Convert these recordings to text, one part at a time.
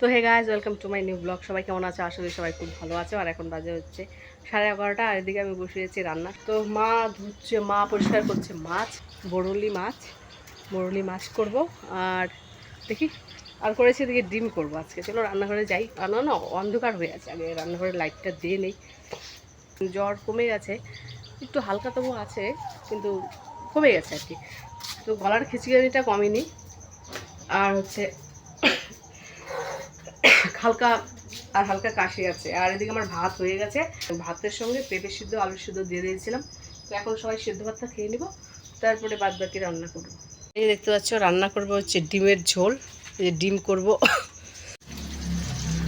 তো hey guys welcome to my new blog সবাই কেমন আছে? আসলে সবাই খুব ভালো আছে। আর এখন বাজে হচ্ছে সাড়ে এগারোটা, আর এদিকে আমি বসিয়েছি রান্না। তো মা ধুচ্ছে, মা পরিষ্কার করছে মাছ, বরলি মাছ বরলি মাছ করব। আর দেখি, আর করেছি এদিকে ডিম করব আজকে। চলো রান্নাঘরে যাই। রান্না না অন্ধকার হয়ে আছে। আগে রান্নাঘরে লাইটটা দিয়ে নেই। জ্বর কমে গেছে। একটু হালকা তবু আছে, কিন্তু কমে গেছে আর কি। তো গলার খিচুড়িটা কমেনি। আর হচ্ছে হালকা আর হালকা কাশি আছে। আর এদিকে আমার ভাত হয়ে গেছে। ভাতের সঙ্গে পেঁপে সিদ্ধ আলু সিদ্ধ দিয়ে দিয়েছিলাম। তো এখন সবাই সিদ্ধ ভাতটা খেয়ে নিব। তারপরে বাদ বাকি রান্না করব। এই দেখতে পাচ্ছ রান্না করব হচ্ছে ডিমের ঝোল। এই যে ডিম করব।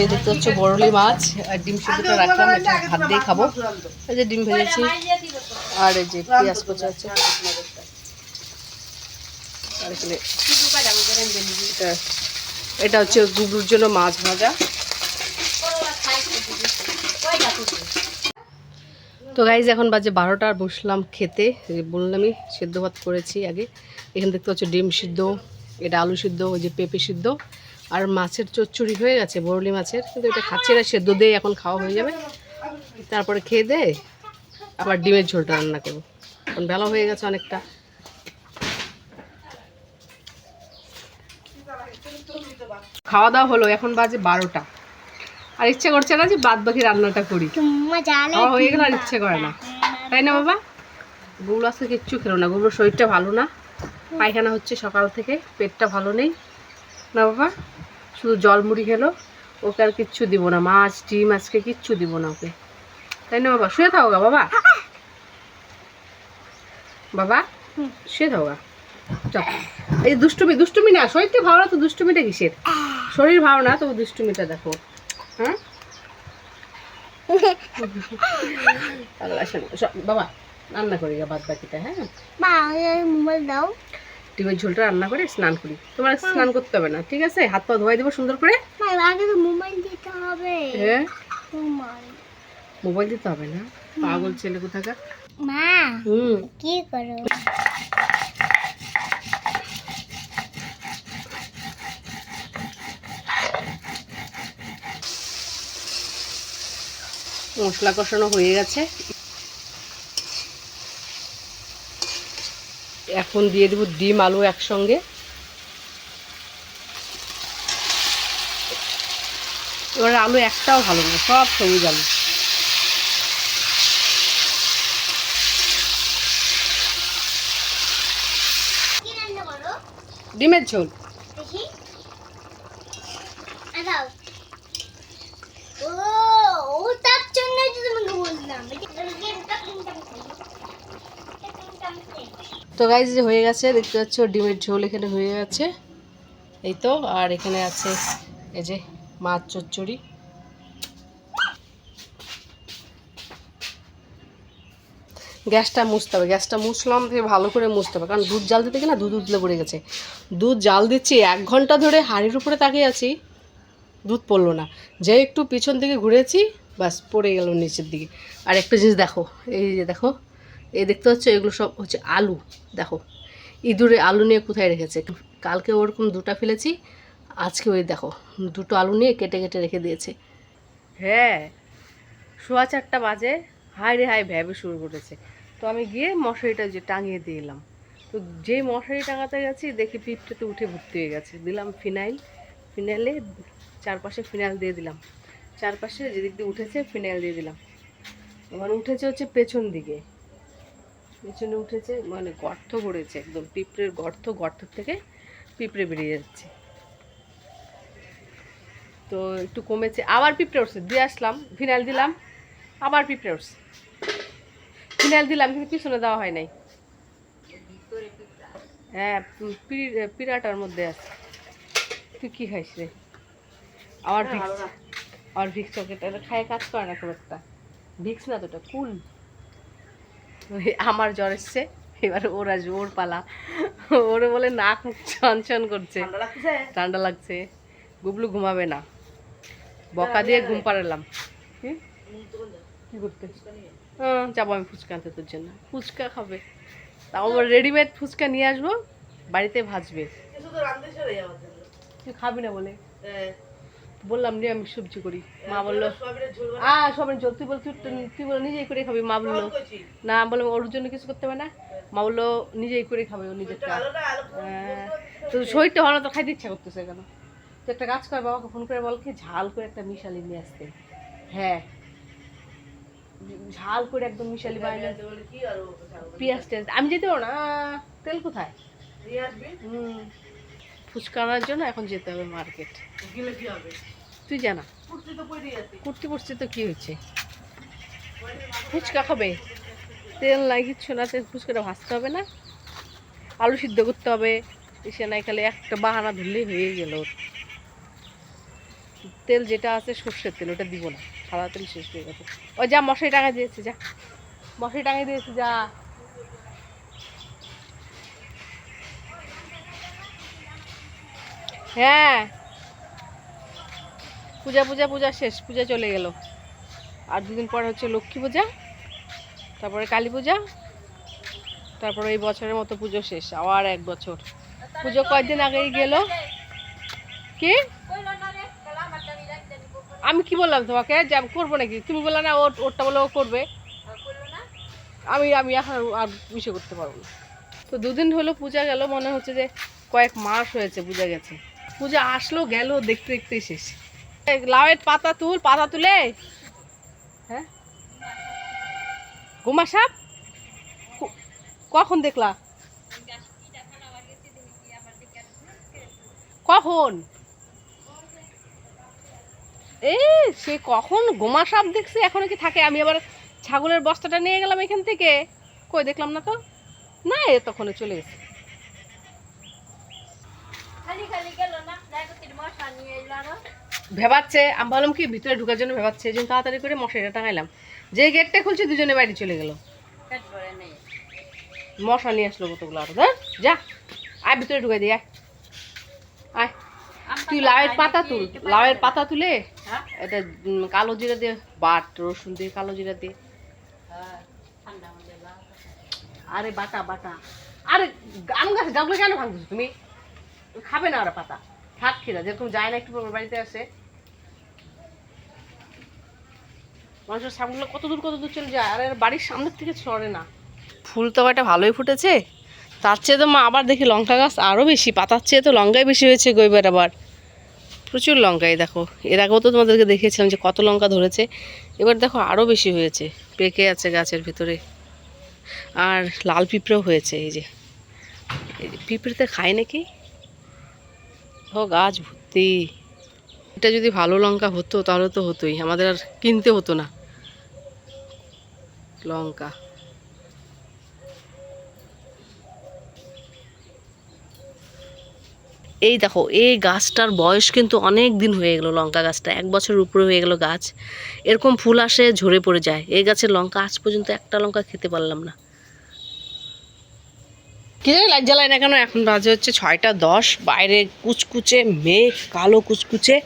এই দেখতে হচ্ছে বরলি মাছ। আর ডিম সিদ্ধটা রাখলাম এটা ভাত দিয়ে খাব। এই যে ডিম ভেজেছি। আর এই যে পেঁয়াজ কোচা আছে। আর এটা হচ্ছে গুবলুর জন্য মাছ ভাজা। তো গাইজ এখন বাজে বারোটা আর বসলাম খেতে। বললামই, সেদ্ধ ভাত করেছি আগে। এখানে দেখতে হচ্ছে ডিম সিদ্ধ, এটা আলু সিদ্ধ, ওই যে পেঁপে সিদ্ধ। আর মাছের চচ্চড়ি হয়ে গেছে, বরলি মাছের। কিন্তু এটা খাচ্ছি না, সেদ্ধ দিয়ে এখন খাওয়া হয়ে যাবে। তারপরে খেয়ে দে আবার ডিমের ঝোলটা রান্না করব। এখন বেলা হয়ে গেছে অনেকটা। খাওয়া দাওয়া হলো এখন বাজে বারোটা। আর ইচ্ছে করছে না যে বাদ বাকি রান্নাটা করি। খাওয়া হয়ে গেলে আর ইচ্ছে করে না। তাই না বাবা? গুগল আজকে কিচ্ছু খেলো না। গুগলোর শরীরটা ভালো না। পায়খানা হচ্ছে সকাল থেকে পেটটা ভালো নেই। না বাবা? শুধু জল মুড়ি খেলো। ওকে আর কিচ্ছু দিব না। মাছ ডিম আজকে কিচ্ছু দিব না ওকে। তাই না বাবা? শুয়ে থাকো গা বাবা। বাবা শুয়ে থাকো গা। চল। এই দুষ্টুমি দুষ্টুমি না শরীরটা ভালো না তো দুষ্টুমিটা কিসের? শরীর ভালো না তবু দুষ্টুমিটা দেখো হ্যাঁ বাবা রান্না করি বাদ বাকিটা হ্যাঁ? মোবাইল দাও। ডিমের ঝোলটা রান্না করে স্নান করি। তোমার স্নান করতে হবে না ঠিক আছে? হাত পা ধোয়াই দেবো সুন্দর করে। আগে তো মোবাইল দিতে হবে। হ্যাঁ? মোবাইল মোবাইল দিতে হবে না? পাগল ছেলে কোথাকার? মা হুম। কি করো? মশলা কষানো হয়ে গেছে। এখন দিয়ে দেবো ডিম আলু একসঙ্গে। এবার আলু একটাও ভালো না, সব সবুজ আলু। ডিমের ঝোল দেখি আ, দাও ও ও তার জন্য তো তোমাকে বললাম তো গাইজ হয়ে গেছে, দেখতে পাচ্ছ ডিমের ঝোল এখানে হয়ে গেছে। এই তো, আর এখানে আছে এই যে মাছ চচ্চড়ি। গ্যাসটা মুছতে হবে, গ্যাসটা মুছলাম দিয়ে ভালো করে মুছতে হবে, কারণ দুধ জাল দিতে না দুধ উতলে পড়ে গেছে। দুধ জাল দিচ্ছি, এক ঘণ্টা ধরে হাঁড়ির উপরে তাকিয়ে আছি, দুধ পড়ল না। যে একটু পিছন দিকে ঘুরেছি বাস পড়ে গেল নিচের দিকে। আর একটা জিনিস দেখো, এই যে দেখো এই দেখতে হচ্ছে এগুলো সব হচ্ছে আলু। দেখো, ইঁদুরে আলু নিয়ে কোথায় রেখেছে? কালকে ওরকম দুটো ফেলেছি, আজকে ওই দেখো, দুটো আলু নিয়ে কেটে কেটে রেখে দিয়েছে। হ্যাঁ সোয়া চারটা বাজে হাই রে হাই ভ্যাবে শুরু করেছে। তো আমি গিয়ে মশারিটা যে টাঙিয়ে দিলাম তো যেই মশারি টাঙাতে গেছি, দেখি পিঠটাতে উঠে ভর্তি হয়ে গেছে। দিলাম ফিনাইল, ফিনাইলে চারপাশে ফিনাইল দিয়ে দিলাম। চারপাশে যেদিক দিয়ে উঠেছে, ফিনাইল দিয়ে দিলাম। এবার উঠেছে হচ্ছে পেছন দিকে। পেছনে উঠেছে মানে গর্ত করেছে একদম পিঁপড়ের গর্ত গর্ত থেকে পিঁপড়ে বেরিয়ে যাচ্ছে। তো একটু কমেছে আবার পিঁপড়ে উঠছে দিয়ে আসলাম ফিনাইল দিলাম আবার পিঁপড়ে উঠছে। ফিনাইল দিলাম কিন্তু পিছনে দেওয়া হয় নাই। হ্যাঁ পিড়ি- পিড়াটার মধ্যে আছে। তুই কি খাইস রে? আবার ভিক্স। আমার ভিক্স চকলেট এটা খায় কাজ করে না খুব একটা। ভিক্স না তো এটা কুল। আমার জ্বর এসছে এবার ওর আসবে ওর পালা। ওরে বলে নাক মুখ ছনছন করছে। ঠান্ডা লাগছে? গুবলু ঘুমাবে না। বকা দিয়ে ঘুম পাড়ালাম। কি? করতে? হ্যাঁ যাব আমি ফুচকা আনতে তোর জন্য। ফুচকা খাবে। তাও আবার রেডিমেড ফুচকা নিয়ে আসব বাড়িতে ভাজবে। তুই খাবি না বলে? বললাম নিরামিষ সবজি করি। মা বলল আ সবাই জল তুই বল তুই তুই বলো নিজেই করে খাবি। মা বলল না বললাম ওর জন্য কিছু করতে হবে না। মা বলল নিজেই করে খাবে ও নিজেরটা। হ্যাঁ, তো শরীরটা ভালো তো খাইতে ইচ্ছা করতেছে কেন? তো একটা কাজ কর বাবাকে ফোন করে বল কি ঝাল করে একটা মিশালি নিয়ে আসতে। হ্যাঁ। ঝাল করে একদম মিশালি বানিয়ে পেঁয়াজ টেয়াজ আমি যেতে না। তেল কোথায়? হুম। ফুচকা আনার জন্য এখন যেতে হবে মার্কেট। তুই জানা। কুর্তি পড়ছি তো কি হয়েছে? ফুচকা খাবে? তেল নাই কিচ্ছু না তেল ফুচকাটা ভাজতে হবে না। আলু সিদ্ধ করতে হবে। এসে নাই খালি একটা বাহানা ধরলেই হয়ে গেল। তেল যেটা আছে সর্ষের তেল ওটা দিব না। সাদা তেল শেষ হয়ে গেছে। ওই যা মশারি টাঙা দিয়েছে যা। মশারি টাঙিয়ে দিয়েছে যা। হ্যাঁ। পূজা পূজা পূজা শেষ। পূজা চলে গেল। আর দুদিন পর হচ্ছে লক্ষ্মী পূজা, তারপরে কালী পূজা, তারপরে এই বছরের মতো পুজো শেষ, আবার এক বছর। পুজো কয়েকদিন আগেই গেল। কি? আমি কি বললাম তোমাকে? যে আমি করব নাকি? তুমি বললে না, ওর ওরটা বলে ও করবে। আমি আমি এখন আর- বিষয় করতে পারব না। তো দুদিন হলো পূজা গেল, মনে হচ্ছে যে কয়েক মাস হয়েছে পূজা গেছে। পূজা আসলো, গেল, দেখতে দেখতেই শেষ। এই লাউয়ের পাতা তুল, পাতা তুলে। হ্যাঁ? গোমা সাপ? কখন দেখলা? কখন? এই সে কখন গোমা সাপ দেখছে, এখনও কি থাকে? আমি আবার ছাগলের বস্তাটা নিয়ে গেলাম এখান থেকে। কই, দেখলাম না তো? না, এ তখন চলে গেছে। খালি খালি গেল না জায়গাটির মশা নিয়ে এলো আরও ভেবাচ্ছে আমি ভাবলাম কি ভিতরে ঢুকার জন্য ভেবাচ্ছে এই জন্য তাড়াতাড়ি করে মশারিটা টাঙাইলাম। যে গেটটা খুলছে দুজনে বাইরে চলে গেল। মশা নিয়ে আসলো কতগুলো আরও ধর যা আয় ভিতরে ঢুকাই দিয়ে আয়। তুই লাউয়ের পাতা তুল লাউয়ের পাতা তুলে হ্যাঁ? এটা কালো জিরা দিয়ে বাট রসুন দিয়ে কালো জিরা দিয়ে। হ্যাঁ আরে বাটা বাটা। আরে আম গাছ ডাবলে কেন ভাঙতেছো তুমি? খাবে না ওরা পাতা। খেলা যেরকম যায় না একটু বাড়িতে আসে। মানুষের সামগুলো কত দূর কত দূর চলে যায়, আর এর বাড়ির সামনের থেকে সরে না। ফুল তো একটা ভালোই ফুটেছে। তার চেয়ে তো মা আবার দেখি লঙ্কা গাছ আরও বেশি, পাতার চেয়ে তো লঙ্কাই বেশি হয়েছে গইবার আবার। প্রচুর লঙ্কাই দেখো, এর আগেও তো তোমাদেরকে দেখিয়েছিলাম যে কত লঙ্কা ধরেছে, এবার দেখো আরও বেশি হয়েছে, পেকে আছে গাছের ভিতরে। আর লাল পিঁপড়েও হয়েছে, এই যে। পিঁপড়েতে খায় নাকি? ও গাছ ভর্তি। এটা যদি ভালো লঙ্কা হতো, তাহলে তো হতোই। আমাদের আর কিনতে হতো না। লঙ্কা। এই দেখো, এই গাছটার বয়স কিন্তু অনেক দিন হয়ে গেলো লঙ্কা গাছটা। এক বছরের উপরে হয়ে গেল গাছ। এরকম ফুল আসে, ঝরে পড়ে যায়। এই গাছের লঙ্কা আজ পর্যন্ত একটা লঙ্কা খেতে পারলাম না। কি জানি লাইট জ্বালায় না কেন এখন বাজে হচ্ছে ছয়টা দশ বাইরে কুচকুচে মেঘ কালো কুচকুচে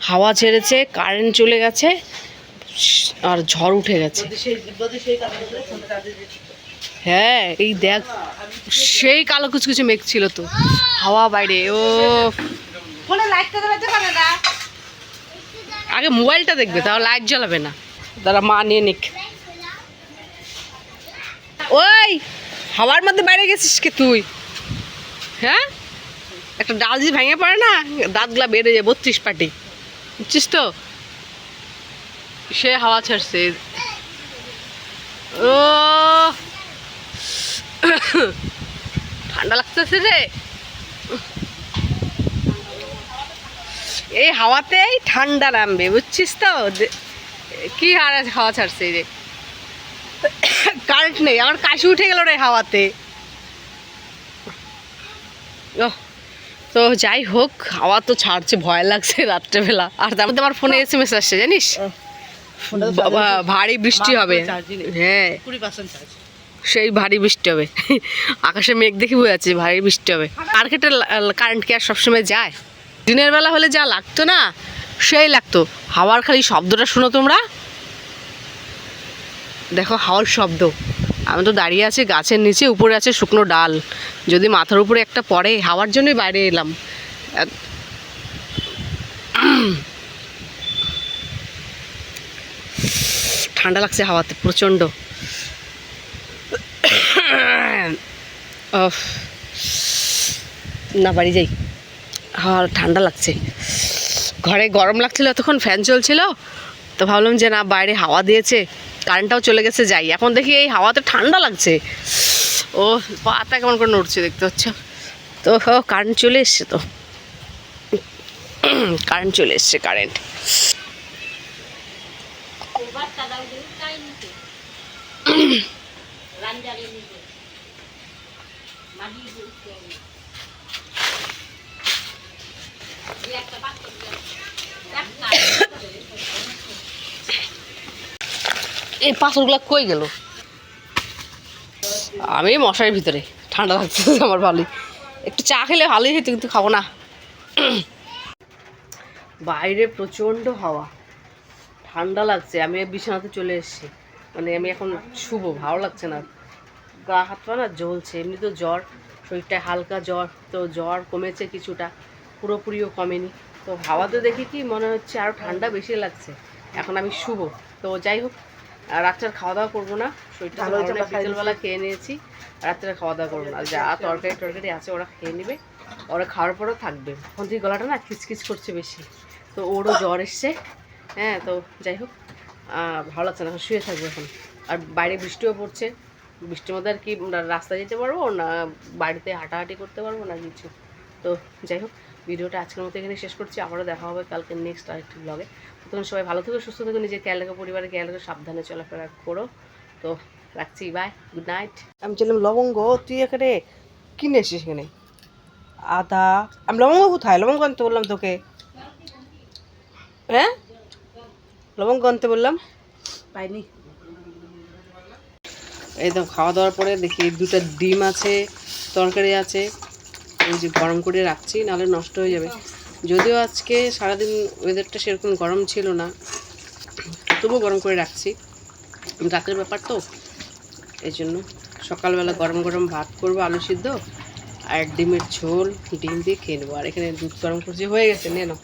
হাওয়া ছেড়েছে কারেন্ট চলে গেছে আর ঝড় উঠে গেছে। হ্যাঁ এই দেখ সেই কালো কুচকুচে মেঘ ছিল তো হাওয়া বাইরে ও। আগে মোবাইলটা দেখবে তাও লাইট জ্বালাবে না। তারা মা নিয়ে নিক। ওই! হাওয়ার মধ্যে বাইরে গেছিস কি তুই? হ্যাঁ? একটা ডাল যদি ভেঙে পড়ে না, দাঁতগুলা বেড়ে যায়, বত্রিশ পাটি। বুঝছিস তো? সে হাওয়া ছাড়ছে। ও! ঠান্ডা লাগতেছে রে। এই হাওয়াতেই ঠান্ডা নামবে, বুঝছিস তো? কি আর হাওয়া ছাড়ছে রে কারেন্ট নেই আমার কাশি উঠে গেল রে হাওয়াতে। ওহ, তো যাই হোক হাওয়া তো ছাড়ছে ভয় লাগছে রাত্রেবেলা। আর তার মধ্যে আমার ফোনে এস এম এস আসছে জানিস বাবা ভারী বৃষ্টি হবে। হ্যাঁ। সেই ভারী বৃষ্টি হবে। আকাশে মেঘ দেখে বোঝা যাচ্ছে ভারী বৃষ্টি হবে। মার্কেটে কারেন্ট কি আর সবসময় যায়? দিনের বেলা হলে যা লাগতো না সেই লাগতো। হাওয়ার খালি শব্দটা শুনো তোমরা। দেখো, হাওয়ার শব্দ। আমি তো দাঁড়িয়ে আছি গাছের নিচে, উপরে আছে শুকনো ডাল। যদি মাথার উপরে একটা পড়ে, হাওয়ার জন্যই বাইরে এলাম। ঠান্ডা লাগছে হাওয়াতে, প্রচণ্ড। না, বাড়ি যাই। হাওয়া ঠান্ডা লাগছে। ঘরে গরম লাগছিল, এতক্ষণ ফ্যান চলছিল। তো ভাবলাম যে না, বাইরে হাওয়া দিয়েছে। কারেন্টটাও চলে গেছে যাই এখন দেখি এই হাওয়াতে ঠান্ডা লাগছে ও পাতা কেমন করে নড়ছে দেখতে পাচ্ছ তো কারেন্ট চলে এসছে তো কারেন্ট চলে এসছে কারেন্ট এই পাথরগুলো কই গেল? আমি মশারির ভিতরে, ঠান্ডা লাগছে আমার ভালোই একটু চা খেলে ভালোই হতো কিন্তু খাব না। বাইরে প্রচণ্ড হাওয়া। ঠান্ডা লাগছে, আমি বিছানাতে চলে এসেছি। মানে আমি এখন শুভ ভালো লাগছে না। গা হাত পা না জ্বলছে এমনি তো জ্বর, শরীরটা হালকা জ্বর, তো জ্বর কমেছে কিছুটা, পুরোপুরিও কমেনি। তো হাওয়াতে দেখি কি, মনে হচ্ছে আরও ঠান্ডা বেশি লাগছে। এখন আমি শুভ তো যাই হোক আর রাত্রের খাওয়া দাওয়া করব না। শরীরটা ভালো বিকেলবেলা খেয়ে নিয়েছি রাত্রে খাওয়া দাওয়া করব না। আর যা তরকারি টরকারি আছে ওরা খেয়ে নেবে ওরা খাওয়ার পরেও থাকবে। এখন থেকে গলাটা না খিচখিচ করছে বেশি তো ওরও জ্বর এসছে। হ্যাঁ তো যাই হোক ভালো লাগছে না এখন শুয়ে থাকবে এখন। আর বাইরে বৃষ্টিও পড়ছে বৃষ্টির মধ্যে আর কি রাস্তায় যেতে পারব না বাড়িতে হাঁটাহাঁটি করতে পারব না কিছু। তো যাই হোক ভিডিওটা আজকের মতো এখানে শেষ করছি। আবারও দেখা হবে কালকে নেক্সট আরেকটি ব্লগে তখন সবাই ভালো থেকো সুস্থ থেকো নিজের খেয়াল রেখো পরিবারের খেয়াল রেখো সাবধানে চলাফেরা করো। তো রাখছি বাই গুড নাইট আমি চললাম লবঙ্গ তুই এখানে কিনে এসিস এখানে? আদা আমি লবঙ্গ কোথায়? লবঙ্গ আনতে বললাম তোকে। হ্যাঁ? লবঙ্গ আনতে বললাম। পাইনি। এই তো খাওয়া দাওয়ার পরে দেখি দুটো ডিম আছে তরকারি আছে। ওই যে গরম করে রাখছি, নাহলে নষ্ট হয়ে যাবে। যদিও আজকে সারাদিন ওয়েদারটা সেরকম গরম ছিল না, তবুও গরম করে রাখছি। রাতের ব্যাপার তো, এই জন্য সকালবেলা গরম গরম ভাত করব, আলু সিদ্ধ, আর ডিমের ঝোল, ডিম দিয়ে খেয়ে নেব। আর এখানে দুধ গরম করছি, হয়ে গেছে নে নাও।